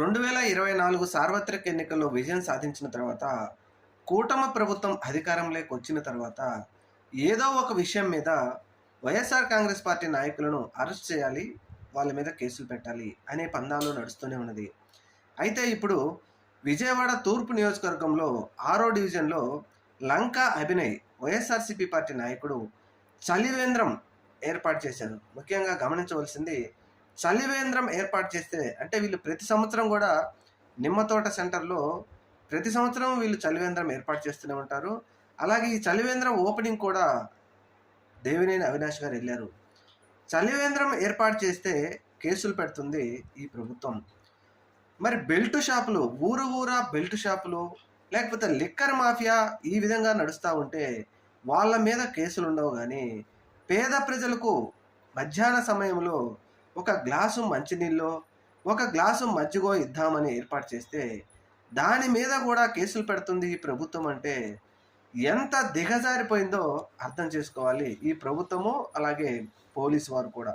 రెండు వేల ఇరవై నాలుగు సార్వత్రిక ఎన్నికల్లో విజయం సాధించిన తర్వాత కూటమి ప్రభుత్వం అధికారంలోకి వచ్చిన తర్వాత ఏదో ఒక విషయం మీద వైఎస్ఆర్ కాంగ్రెస్ పార్టీ నాయకులను అరెస్ట్ చేయాలి వాళ్ళ మీద కేసులు పెట్టాలి అనే పందాలు నడుస్తూనే ఉన్నది. అయితే ఇప్పుడు విజయవాడ తూర్పు నియోజకవర్గంలో ఆరో డివిజన్లో లంకా అభినయ్ వైఎస్ఆర్సీపీ పార్టీ నాయకుడు చలివేంద్రం ఏర్పాటు చేశారు. ముఖ్యంగా గమనించవలసింది చలివేంద్రం ఏర్పాటు చేస్తే అంటే వీళ్ళు ప్రతి సంవత్సరం కూడా నిమ్మతోట సెంటర్లో ప్రతి సంవత్సరం వీళ్ళు చలివేంద్రం ఏర్పాటు చేస్తూనే ఉంటారు. అలాగే ఈ చలివేంద్రం ఓపెనింగ్ కూడా దేవినేని అవినాష్ గారు వెళ్ళారు. చలివేంద్రం ఏర్పాటు చేస్తే కేసులు పెడుతుంది ఈ ప్రభుత్వం. మరి బెల్ట్ షాపులు ఊరు ఊరా బెల్ట్ షాపులు లేకపోతే లిక్కర్ మాఫియా ఈ విధంగా నడుస్తూ ఉంటే వాళ్ళ మీద కేసులు ఉండవు కానీ పేద ప్రజలకు మధ్యాహ్న సమయంలో ఒక గ్లాసు మంచినీళ్ళు ఒక గ్లాసు మజ్జిగో ఇద్దామని ఏర్పాటు చేస్తే దాని మీద కూడా కేసులు పెడుతుంది ఈ ప్రభుత్వం అంటే ఎంత దిగజారిపోయిందో అర్థం చేసుకోవాలి ఈ ప్రభుత్వము అలాగే పోలీసు వారు కూడా.